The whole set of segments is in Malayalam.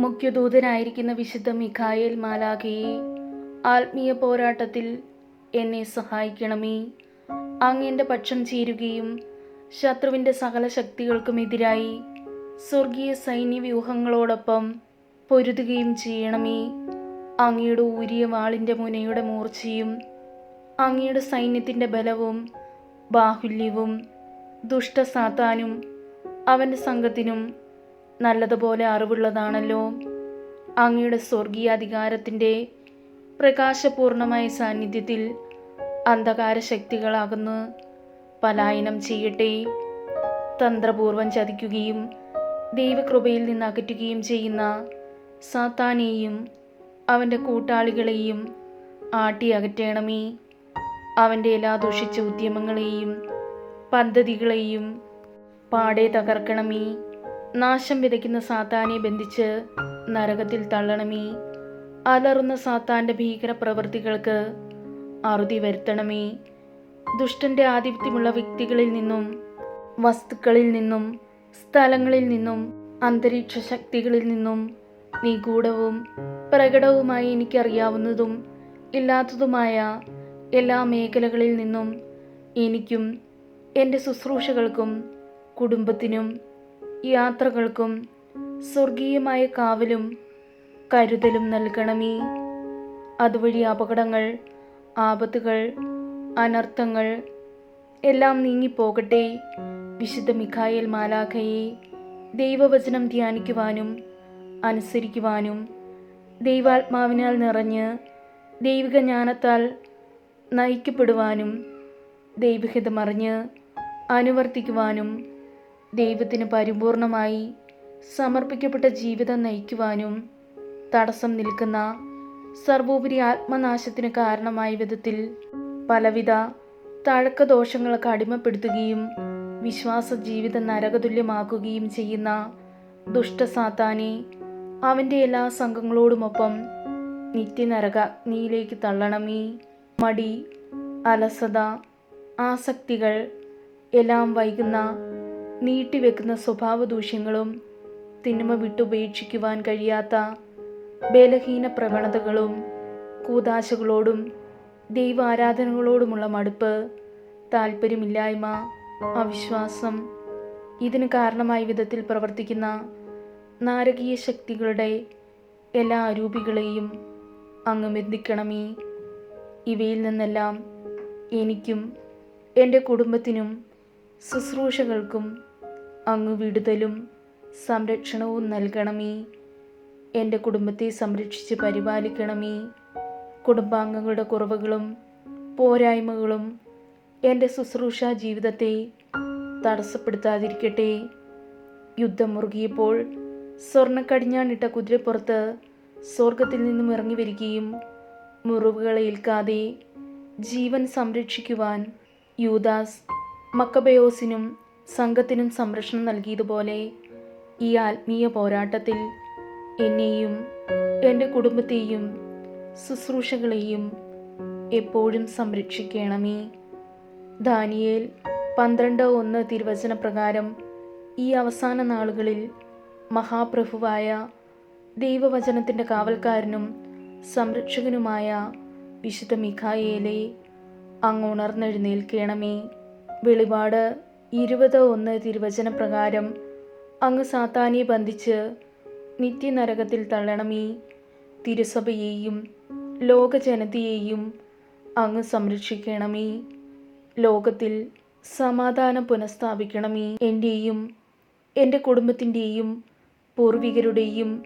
മുഖ്യദൂതനായിരിക്കുന്ന വിശുദ്ധ മിഖായേൽ മാലാഖയെ ആത്മീയ പോരാട്ടത്തിൽ എന്നെ സഹായിക്കണമേ. അങ്ങ് എന്റെ പക്ഷം ചേരുകയും ശത്രുവിന്റെ സകല ശക്തികൾക്കുമെതിരായി സ്വർഗീയ സൈന്യവ്യൂഹങ്ങളോടൊപ്പം പൊരുതുകയും ചെയ്യണമേ. അങ്ങയുടെ ഊരിയ വാളിന്റെ മുനയുടെ മൂർച്ചയും അങ്ങയുടെ സൈന്യത്തിന്റെ ബലവും ബാഹുല്യവും ദുഷ്ടസാത്താനും അവന്റെ സംഘത്തിനും നല്ലതുപോലെ അറിവുള്ളതാണല്ലോ. അങ്ങയുടെ സ്വർഗീയാധികാരത്തിന്റെ പ്രകാശപൂർണമായ സാന്നിധ്യത്തിൽ അന്ധകാര ശക്തികളാകുന്നു. പലായനം ചെയ്യട്ടെ. തന്ത്രപൂർവം ചതിക്കുകയും ദൈവകൃപയിൽ നിന്ന് അകറ്റുകയും ചെയ്യുന്ന സാത്താനെയും അവന്റെ കൂട്ടാളികളെയും ആട്ടി അകറ്റണമേ. അവന്റെ എല്ലാ ദുഷിച്ച ഉദ്യമങ്ങളെയും പദ്ധതികളെയും പാടെ തകർക്കണമേ. നാശം വിതയ്ക്കുന്ന സാത്താനെ ബന്ധിച്ച് നരകത്തിൽ തള്ളണമേ. അലറുന്ന സാത്താന്റെ ഭീകര പ്രവൃത്തികൾക്ക് അറുതി വരുത്തണമേ. ദുഷ്ടന്റെ ആധിപത്യമുള്ള വ്യക്തികളിൽ നിന്നും വസ്തുക്കളിൽ നിന്നും സ്ഥലങ്ങളിൽ നിന്നും അന്തരീക്ഷ ശക്തികളിൽ നിന്നും നിഗൂഢവും പ്രകടവുമായി എനിക്കറിയാവുന്നതും ഇല്ലാത്തതുമായ എല്ലാ മേഖലകളിൽ നിന്നും എനിക്കും എന്റെ ശുശ്രൂഷകൾക്കും കുടുംബത്തിനും യാത്രകൾക്കും സ്വർഗീയമായ കാവലും കരുതലും നൽകണമേ. അതുവഴി അപകടങ്ങൾ ആപത്തുകൾ അനർത്ഥങ്ങൾ എല്ലാം നീങ്ങിപ്പോകട്ടെ. വിശുദ്ധ മിഖായേൽ മാലാഖയെ ദൈവവചനം ധ്യാനിക്കുവാനും അനുസരിക്കുവാനും ദൈവാത്മാവിനാൽ നിറഞ്ഞ് ദൈവിക ജ്ഞാനത്താൽ നയിക്കപ്പെടുവാനും ദൈവഹിതമറിഞ്ഞ് അനുവർത്തിക്കുവാനും ദൈവത്തിന് പരിപൂർണമായി സമർപ്പിക്കപ്പെട്ട ജീവിതം നയിക്കുവാനും തടസ്സം നിൽക്കുന്ന സർവോപരി ആത്മനാശത്തിന് കാരണമായ വിധത്തിൽ പലവിധ തഴക്കദോഷങ്ങൾക്ക് അടിമപ്പെടുത്തുകയും വിശ്വാസ ജീവിതം നരകതുല്യമാക്കുകയും ചെയ്യുന്ന ദുഷ്ടസാത്താനെ അവന്റെ എല്ലാ സംഘങ്ങളോടുമൊപ്പം നിത്യനരകാഗ്നിയിലേക്ക് തള്ളണമേ. മടി അലസത ആസക്തികൾ എല്ലാം വൈകുന്ന നീട്ടിവെക്കുന്ന സ്വഭാവ ദൂഷ്യങ്ങളും തിന്മ വിട്ടുപേക്ഷിക്കുവാൻ കഴിയാത്ത ബലഹീന പ്രവണതകളും കൂതാശകളോടും ദൈവാരാധനകളോടുമുള്ള മടുപ്പ് താല്പര്യമില്ലായ്മ അവിശ്വാസം ഇതിന് കാരണമായ വിധത്തിൽ പ്രവർത്തിക്കുന്ന നാരകീയ ശക്തികളുടെ എല്ലാ അരൂപികളെയും അങ്ങ് ബന്ധിക്കണമേ ഇവയിൽ നിന്നെല്ലാം എനിക്കും എന്റെ കുടുംബത്തിനും ശുശ്രൂഷകൾക്കും അങ്ങ് വിടുതലും സംരക്ഷണവും നൽകണമേ. എന്റെ കുടുംബത്തെ സംരക്ഷിച്ച് പരിപാലിക്കണമേ. കുടുംബാംഗങ്ങളുടെ കുറവുകളും പോരായ്മകളും എന്റെ ശുശ്രൂഷ ജീവിതത്തെ തടസ്സപ്പെടുത്താതിരിക്കട്ടെ. യുദ്ധം മുറുകിയപ്പോൾ സ്വർണക്കടിഞ്ഞാണിട്ട കുതിരപ്പുറത്ത് സ്വർഗത്തിൽ നിന്നും ഇറങ്ങി വരികയും മുറിവുകളെ ഏൽക്കാതെ ജീവൻ സംരക്ഷിക്കുവാൻ യൂദാസ് മക്കബയോസിനും സംഘത്തിനും സംരക്ഷണം നൽകിയതുപോലെ ഈ ആത്മീയ പോരാട്ടത്തിൽ എന്നെയും എന്റെ കുടുംബത്തെയും ശുശ്രൂഷകളെയും എപ്പോഴും സംരക്ഷിക്കണമേ. ദാനിയേൽ പന്ത്രണ്ട് ഒന്ന് തിരുവചന പ്രകാരം ഈ അവസാന നാളുകളിൽ മഹാപ്രഭുവായ ദൈവവചനത്തിന്റെ കാവൽക്കാരനും സംരക്ഷകനുമായ വിശുദ്ധ മിഖായേലെ അങ്ങ് ഉണർന്നെഴുന്നേൽക്കണമേ. വെളിപാട് ഇരുപത് ഒന്ന് തിരുവചന പ്രകാരം അങ്ങ് സാത്താനെ ബന്ധിച്ച് നിത്യനരകത്തിൽ തള്ളണമേ. തിരുസഭയെയും ലോകജനതയെയും അങ്ങ് സംരക്ഷിക്കണമേ. ലോകത്തിൽ സമാധാനം പുനഃസ്ഥാപിക്കണമേ. എന്റെയും എന്റെ കുടുംബത്തിന്റെയും പൂർവികരുടെയും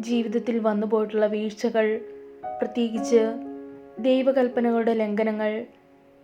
ജീവിതത്തിൽ വന്നുപോയിട്ടുള്ള വീഴ്ചകൾ പ്രത്യേകിച്ച് ദൈവകൽപ്പനകളുടെ ലംഘനങ്ങൾ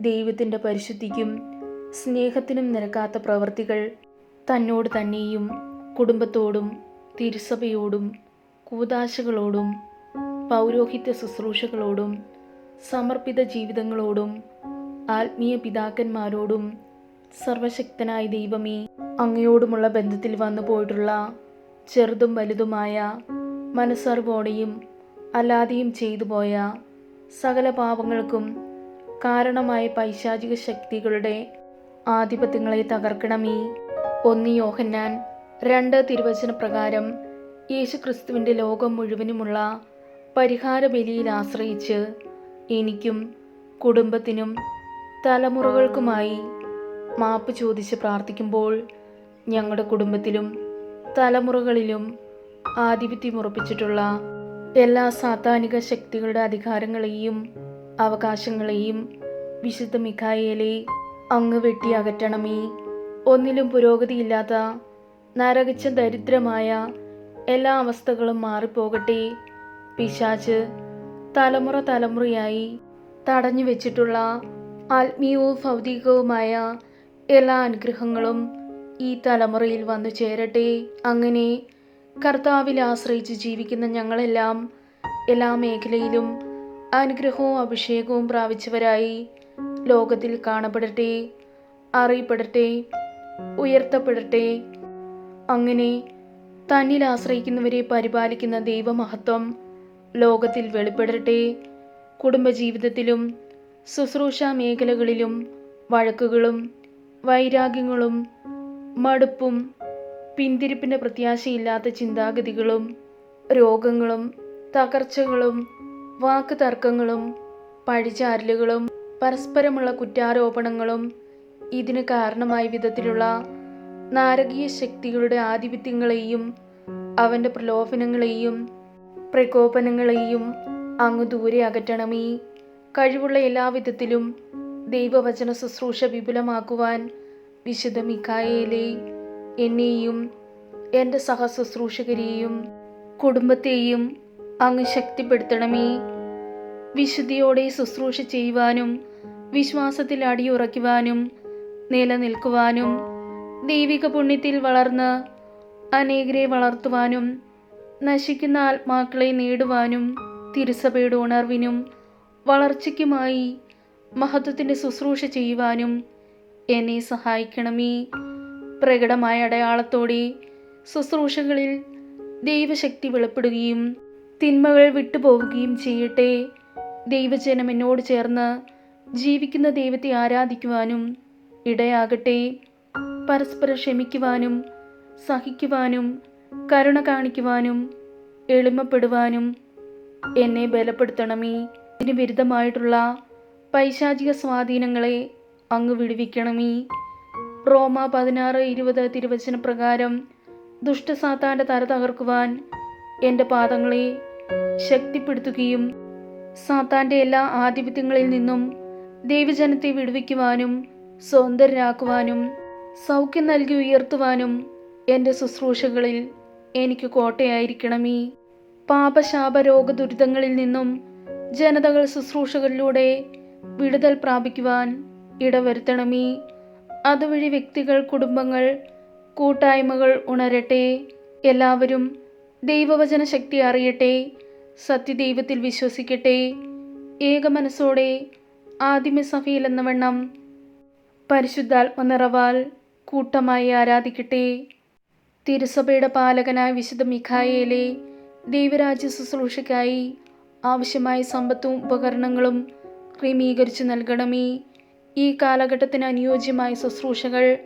ദൈവത്തിന്റെ പരിശുദ്ധിക്കും സ്നേഹത്തിനും നിരക്കാത്ത പ്രവൃത്തികൾ തന്നോട് തന്നെയും കുടുംബത്തോടും തിരുസഭയോടും കൂതാശകളോടും പൗരോഹിത്യ ശുശ്രൂഷകളോടും സമർപ്പിത ജീവിതങ്ങളോടും ആത്മീയ പിതാക്കന്മാരോടും സർവശക്തനായ ദൈവമേ അങ്ങയോടുമുള്ള ബന്ധത്തിൽ വന്നു പോയിട്ടുള്ള ചെറുതും വലുതുമായ മനസ്സറിവോടെയും അല്ലാതെയും ചെയ്തു പോയ സകല പാപങ്ങൾക്കും കാരണമായ പൈശാചിക ശക്തികളുടെ ആധിപത്യങ്ങളെ തകർക്കണമേ. ഒന്ന് യോഹന്നാൻ രണ്ട് തിരുവചന പ്രകാരം യേശുക്രിസ്തുവിന്റെ ലോകം മുഴുവനുമുള്ള പരിഹാര ബലിയിൽ ആശ്രയിച്ച് എനിക്കും കുടുംബത്തിനും തലമുറകൾക്കുമായി മാപ്പ് ചോദിച്ച് പ്രാർത്ഥിക്കുമ്പോൾ ഞങ്ങളുടെ കുടുംബത്തിലും തലമുറകളിലും ആധിപത്യം ഉറപ്പിച്ചിട്ടുള്ള എല്ലാ സാത്താനിക ശക്തികളുടെ അധികാരങ്ങളെയും അവകാശങ്ങളെയും വിശുദ്ധ മിഖായേലെ അങ്ങ് വെട്ടി അകറ്റണമേ ഒന്നിലും പുരോഗതിയില്ലാത്ത നരകിച്ച ദരിദ്രമായ എല്ലാ അവസ്ഥകളും മാറിപ്പോകട്ടെ. പിശാച്ച് തലമുറ തലമുറയായി തടഞ്ഞു വെച്ചിട്ടുള്ള ആത്മീയവും ഭൗതികവുമായ എല്ലാ അനുഗ്രഹങ്ങളും ഈ തലമുറയിൽ വന്നു ചേരട്ടെ. അങ്ങനെ കർത്താവിൽ ആശ്രയിച്ച് ജീവിക്കുന്ന ഞങ്ങളെല്ലാം എല്ലാ മേഖലയിലും അനുഗ്രഹവും അഭിഷേകവും പ്രാപിച്ചവരായി ലോകത്തിൽ കാണപ്പെടട്ടെ അറിയപ്പെടട്ടെ ഉയർത്തപ്പെടട്ടെ. അങ്ങനെ തന്നിൽ ആശ്രയിക്കുന്നവരെ പരിപാലിക്കുന്ന ദൈവമഹത്വം ലോകത്തിൽ വെളിപ്പെടട്ടെ. കുടുംബജീവിതത്തിലും ശുശ്രൂഷ മേഖലകളിലും വഴക്കുകളും വൈരാഗ്യങ്ങളും മടുപ്പും പിന്തിരിപ്പിന്റെ പ്രത്യാശയില്ലാത്ത ചിന്താഗതികളും രോഗങ്ങളും തകർച്ചകളും വാക്ക് തർക്കങ്ങളും പഴിചാരലുകളും പരസ്പരമുള്ള കുറ്റാരോപണങ്ങളും ഇതിന് കാരണമായ വിധത്തിലുള്ള നാരകീയ ശക്തികളുടെ ആധിപത്യങ്ങളെയും അവന്റെ പ്രലോഭനങ്ങളെയും പ്രകോപനങ്ങളെയും അങ്ങ് ദൂരെ അകറ്റണമേ കഴിവുള്ള എല്ലാവിധത്തിലും ദൈവവചന ശുശ്രൂഷ വിപുലമാക്കുവാൻ വിശുദ്ധ മിക്കായേലെ എന്നെയും എന്റെ സഹശുശ്രൂഷകരെയും കുടുംബത്തെയും അങ്ങ് ശക്തിപ്പെടുത്തണമേ. വിശുദ്ധിയോടെ ശുശ്രൂഷ ചെയ്യുവാനും വിശ്വാസത്തിൽ അടിയുറയ്ക്കുവാനും നിലനിൽക്കുവാനും ദൈവിക പുണ്യത്തിൽ വളർന്ന് അനേകരെ വളർത്തുവാനും നശിക്കുന്ന ആത്മാക്കളെ നേടുവാനും തിരുസഭയുടെ ഉണർവിനും വളർച്ചയ്ക്കുമായി മഹത്വത്തിന്റെ ശുശ്രൂഷ ചെയ്യുവാനും എന്നെ സഹായിക്കണമേ. പ്രകടമായ അടയാളത്തോടെ ശുശ്രൂഷകളിൽ ദൈവശക്തി വെളിപ്പെടുകയും തിന്മകൾ വിട്ടുപോവുകയും ചെയ്യട്ടെ. ദൈവജനം എന്നോട് ചേർന്ന് ജീവിക്കുന്ന ദൈവത്തെ ആരാധിക്കുവാനും ഇടയാകട്ടെ. പരസ്പരം ക്ഷമിക്കുവാനും സഹിക്കുവാനും കരുണ കാണിക്കുവാനും എളിമപ്പെടുവാനും എന്നെ ബലപ്പെടുത്തണമേ. ഇതിന് വിരുദ്ധമായിട്ടുള്ള പൈശാചിക സ്വാധീനങ്ങളെ അങ്ങ് വിടുവിക്കണമേ. റോമ പതിനാറ് ഇരുപത് തിരുവചന പ്രകാരം ദുഷ്ടസാത്താന്റെ തല തകർക്കുവാൻ എന്റെ പാദങ്ങളെ ശക്തിപ്പെടുത്തുകയും സാത്താന്റെ എല്ലാ ആധിപത്യങ്ങളിൽ നിന്നും ദൈവജനത്തെ വിടുവിക്കുവാനും സ്വതന്ത്രരാക്കുവാനും സൗഖ്യം നൽകി ഉയർത്തുവാനും എന്റെ ശുശ്രൂഷകളിൽ എനിക്ക് കോട്ടയായിരിക്കണമേ. പാപശാപ രോഗ ദുരിതങ്ങളിൽ നിന്നും ജനതകൾ ശുശ്രൂഷകളിലൂടെ വിടുതൽ പ്രാപിക്കുവാൻ ഇടവരുത്തണമേ. അതുവഴി വ്യക്തികൾ കുടുംബങ്ങൾ കൂട്ടായ്മകൾ ഉണരട്ടെ. എല്ലാവരും ദൈവവചന ശക്തി അറിയട്ടെ. സത്യദൈവത്തിൽ വിശ്വസിക്കട്ടെ. ഏക ആദിമസഭയിൽ എന്ന വണ്ണം പരിശുദ്ധാത്മ നിറവാൽ കൂട്ടമായി ആരാധിക്കട്ടെ. തിരുസഭയുടെ പാലകനായ വിശുദ്ധ മിഖായേലെ ദൈവരാജ്യ ശുശ്രൂഷയ്ക്കായി ആവശ്യമായ സമ്പത്തും ഉപകരണങ്ങളും ക്രമീകരിച്ചു നൽകണമേ. ഈ കാലഘട്ടത്തിന് അനുയോജ്യമായ ശുശ്രൂഷകൾ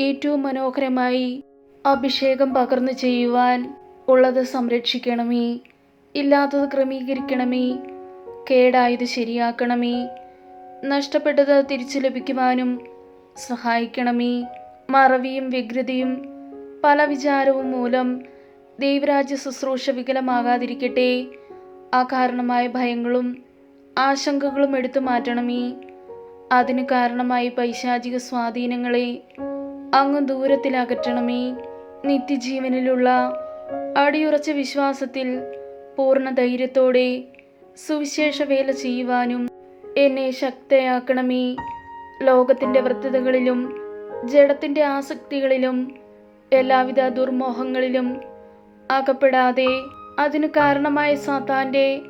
ഏറ്റവും മനോഹരമായി അഭിഷേകം പകർന്നു ചെയ്യുവാൻ ഉള്ളത് സംരക്ഷിക്കണമേ. ഇല്ലാത്തത് ക്രമീകരിക്കണമേ. കേടായത് ശരിയാക്കണമേ. നഷ്ടപ്പെട്ടത് തിരിച്ചു ലഭിക്കുവാനും സഹായിക്കണമേ. മറവിയും വ്യഗ്രതയും പല വിചാരവും മൂലം ദൈവരാജ്യ ശുശ്രൂഷ വികലമാകാതിരിക്കട്ടെ. ആ കാരണമായ ഭയങ്ങളും ആശങ്കകളും എടുത്തു മാറ്റണമേ. അതിന് കാരണമായി പൈശാചിക സ്വാധീനങ്ങളെ അങ്ങ് ദൂരത്തിലകറ്റണമേ നിത്യജീവനിലുള്ള അടിയുറച്ച വിശ്വാസത്തിൽ പൂർണ ധൈര്യത്തോടെ സുവിശേഷ വേല ചെയ്യുവാനും എന്നെ ശക്തയാക്കണമേ. ലോകത്തിന്റെ വൃത്തതകളിലും ജഡത്തിന്റെ ആസക്തികളിലും എല്ലാവിധ ദുർമോഹങ്ങളിലും അകപ്പെടാതെ അതിനു കാരണമായ സാത്താന്റെ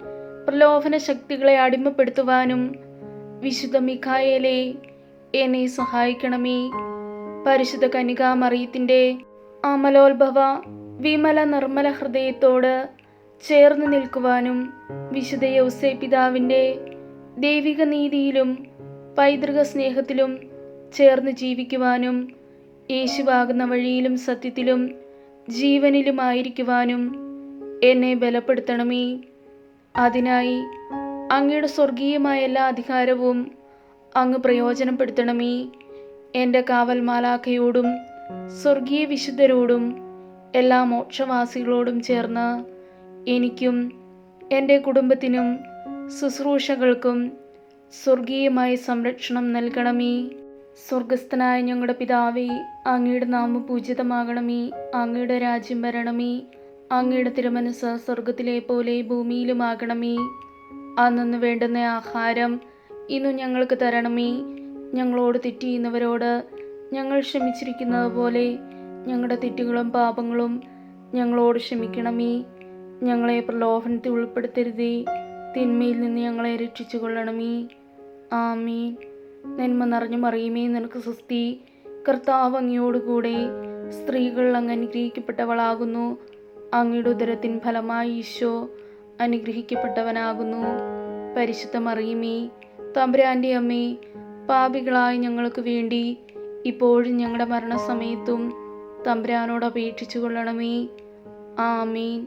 പ്രലോഭന ശക്തികളെ അടിമപ്പെടുത്തുവാനും വിശുദ്ധ മിഖായേലെ എന്നെ സഹായിക്കണമേ. പരിശുദ്ധ കനികാമറിയത്തിന്റെ അമലോത്ഭവ വിമല നിർമ്മല ഹൃദയത്തോട് ചേർന്ന് നിൽക്കുവാനും വിശുദ്ധ യൗസേ പിതാവിന്റെ ദൈവിക നീതിയിലും പൈതൃക സ്നേഹത്തിലും ചേർന്ന് ജീവിക്കുവാനും യേശുവാകുന്ന വഴിയിലും സത്യത്തിലും ജീവനിലുമായിരിക്കുവാനും എന്നെ ബലപ്പെടുത്തണമേ. അതിനായി അങ്ങയുടെ സ്വർഗീയമായ എല്ലാ അധികാരവും അങ്ങ് പ്രയോജനപ്പെടുത്തണമേ. എന്റെ കാവൽ മാലാഖയോടും സ്വർഗീയ വിശുദ്ധരോടും എല്ലാ മോക്ഷവാസികളോടും ചേർന്ന് എനിക്കും എന്റെ കുടുംബത്തിനും ശുശ്രൂഷകൾക്കും സ്വർഗീയമായി സംരക്ഷണം നൽകണമേ. സ്വർഗസ്ഥനായ ഞങ്ങളുടെ പിതാവേ അങ്ങയുടെ നാമം പൂജിതമാകണമേ. അങ്ങയുടെ രാജ്യം വരണമേ. അങ്ങയുടെ തിരുമനസ് സ്വർഗത്തിലെ പോലെ ഭൂമിയിലുമാകണമേ. അന്നു വേണ്ടുന്ന ആഹാരം ഇന്നു ഞങ്ങൾക്ക് തരണമേ. ഞങ്ങളോട് തെറ്റിയുന്നവരോട് ഞങ്ങൾ ക്ഷമിച്ചിരിക്കുന്നത് പോലെ ഞങ്ങളുടെ തെറ്റുകളും പാപങ്ങളും ഞങ്ങളോട് ക്ഷമിക്കണമേ. ഞങ്ങളെ പ്രലോഭനത്തിൽ ഉൾപ്പെടുത്തരുതേ. തിന്മയിൽ നിന്ന് ഞങ്ങളെ രക്ഷിച്ചു കൊള്ളണമേ ആമീൻ. നന്മ നിറഞ്ഞു മറിയുമേ നിനക്ക് സുസ്തി കർത്താവ് അങ്ങയോടുകൂടെ സ്ത്രീകൾ അങ്ങ് അനുഗ്രഹിക്കപ്പെട്ടവളാകുന്നു. അങ്ങയുടെ ഉദരത്തിൻ ഫലമായി ഈശോ അനുഗ്രഹിക്കപ്പെട്ടവനാകുന്നു. പരിശുദ്ധ മറിയുമേ തമ്പുരാന്റെ അമ്മേ പാപികളായ ഞങ്ങൾക്ക് വേണ്ടി ഇപ്പോഴും ഞങ്ങളുടെ മരണസമയത്തും തമ്പുരാനോട് അപേക്ഷിച്ചു കൊള്ളണമേ ആമീൻ.